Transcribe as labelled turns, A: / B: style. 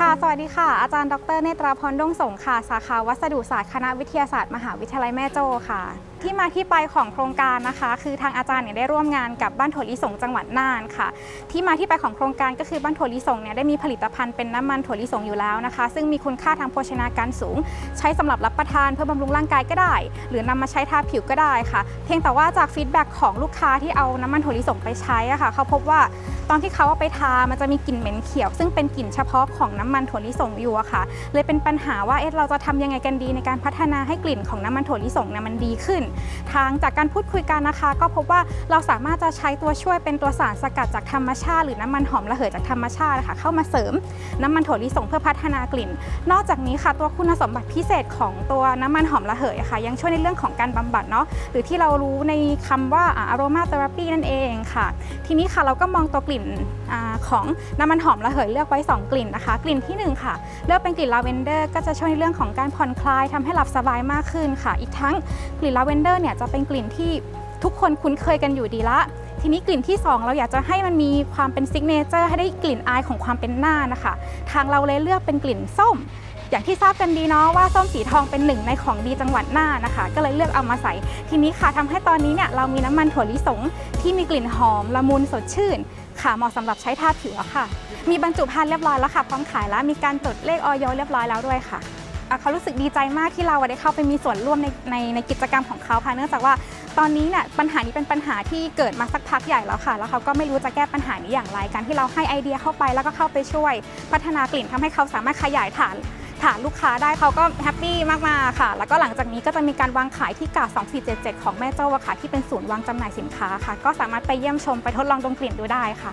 A: ค่ะ สวัสดีค่ะ อาจารย์ดรเนตราพรดงสงค่ะ สาขาวัสดุศาสตร์คณะวิทยาศาสตร์มหาวิทยาลัยแม่โจ้ค่ะ ที่มาที่ไปของโครงการนะคะ คือทางอาจารย์เนี่ยได้ร่วมงานกับบ้านถั่วลิสงจังหวัดน่านค่ะ ที่มาที่ไปของโครงการก็คือบ้านถั่วลิสงเนี่ยได้มีผลิตภัณฑ์เป็นน้ำมันถั่วลิสงอยู่แล้วนะคะ ซึ่งมีคุณค่าทางโภชนาการสูง ใช้สำหรับรับประทานเพื่อบำรุงร่างกายก็ได้ หรือนำมาใช้ทาผิวก็ได้ค่ะ เพียงแต่ว่าจากฟีดแบ็กของลูกค้าที่เอาน้ำมันถั่วลิสงไปใช้อะค่ะ เขาพบว่าตอนที่เขาเอาไปทามันจะมีกลิ่นเหม็นเขียว ซึ่งเป็นกลิ่นเฉพาะของน้ำมันถั่วลิสงอยู่อะค่ะ เลยเป็นปัญหาว่าเอ๊ะเราจะทำยังไงกันดีในการพัฒนาให้กลิ่นของน้ำมันถั่วลิสงเนี่ยมันดีขึ้น ทางจากการพูดคุยกันนะคะ ก็พบว่าเราสามารถจะใช้ตัวช่วยเป็นตัวสารสกัดจากธรรมชาติ หรือน้ำมันหอมระเหยจากธรรมชาตินะคะเข้ามาเสริมน้ำมันถั่วลิสงเพื่อพัฒนากลิ่น นอกจากนี้ค่ะ ตัวคุณสมบัติพิเศษของตัวน้ำมันหอมระเหยะค่ะ ยังช่วยในเรื่องของการบำบัดเนาะหรือที่เรารู้ในคำว่าอารมาเทอราปีนั่นเองค่ะ ทีนี้ค่ะเราก็มองตัวกลิ่นอของน้ำมันหอมระเหยเลือกไว้ 2 กลิ่นนะคะกลิ่นลิ่นที่ 1 ค่ะ เลือกเป็นกลิ่นลาเวนเดอร์ก็จะช่วยในเรื่องของการผ่อนคลายทำให้หลับสบายมากขึ้นค่ะ อีกทั้งกลิ่นลาเวนเดอร์เนี่ยจะเป็นกลิ่นที่ทุกคนคุ้นเคยกันอยู่ดีละ ทีนี้กลิ่นที่ 2 เราอยากจะให้มันมีความเป็นซิกเนเจอร์ให้ได้กลิ่นอายของความเป็นหน้านะคะ ทางเราเลยเลือกเป็นกลิ่นส้ม อย่างที่ทราบกันดีเนาะว่าส้มสีทองเป็นหนึ่งในของดีจังหวัดน่านนะคะ ก็เลยเลือกเอามาใส่ ทีนี้ค่ะทำให้ตอนนี้เนี่ยเรามีน้ำมันถั่วลิสงที่มีกลิ่นหอมละมุนสดชื่น ค่ะเหมาะสำหรับใช้ทาผิวค่ะ มีบรรจุภัณฑ์เรียบร้อยแล้วค่ะพร้อมขายแล้วมีการจดเลขออยเรียบร้อยแล้วด้วยค่ะเขารู้สึกดีใจมากที่เราได้เข้าไปมีส่วนร่วมในในในกิจกรรมของเขาค่ะเนื่องจากว่าตอนนี้เนี่ยปัญหานี้เป็นปัญหาที่เกิดมาสักพักใหญ่แล้วค่ะ แล้วเขาก็ไม่รู้จะแก้ปัญหานี้อย่างไรการที่เราให้ไอเดียเข้าไปแล้วก็เข้าไปช่วย พัฒนากลิ่นทำให้เขาสามารถขยายฐาน ฐานลูกค้าได้เขาก็แฮปปี้มากๆค่ะ แล้วก็หลังจากนี้ก็จะมีการวางขายที่กาด2477 ของแม่เจ้อะค่ะที่เป็นศูนย์วางจำหน่ายสินค้าค่ะ ก็สามารถไปเยี่ยมชมไปทดลองดมกลิ่นดูได้ค่ะ